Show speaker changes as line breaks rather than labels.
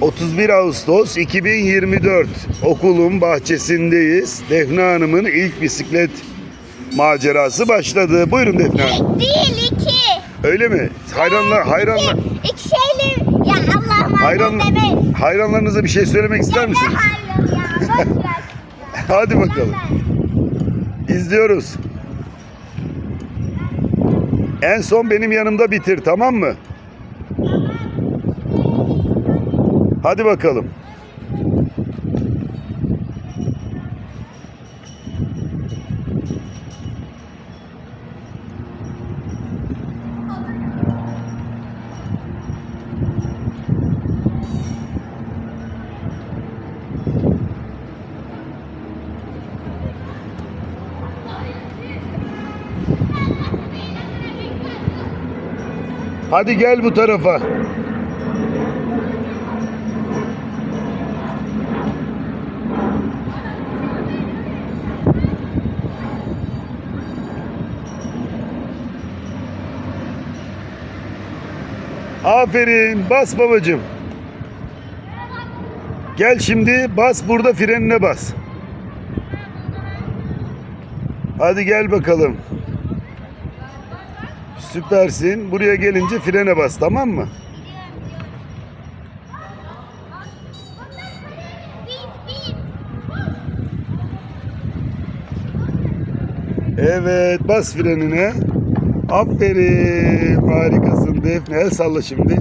31 Ağustos 2024 okulun bahçesindeyiz. Defne Hanım'ın ilk bisiklet macerası başladı. Buyurun Defne Hanım.
Değil iki.
Öyle mi? Hayranlar, hayranlar,
İki, iki şeyle ya Allah'ım
hayran,
deme.
hayranlarınıza bir şey söylemek ister
Ya
misiniz?
hayran ya. Boş ver.
Hadi bakalım. İzliyoruz. En son benim yanımda bitir tamam mı? Hadi bakalım. Hadi gel bu tarafa. Aferin. Bas babacığım. Gel şimdi bas burada frenine bas. Hadi gel bakalım. Süpersin. Buraya gelince frene bas tamam mı? Evet bas frenine. Aferin. Harikasın Defne. El salla şimdi.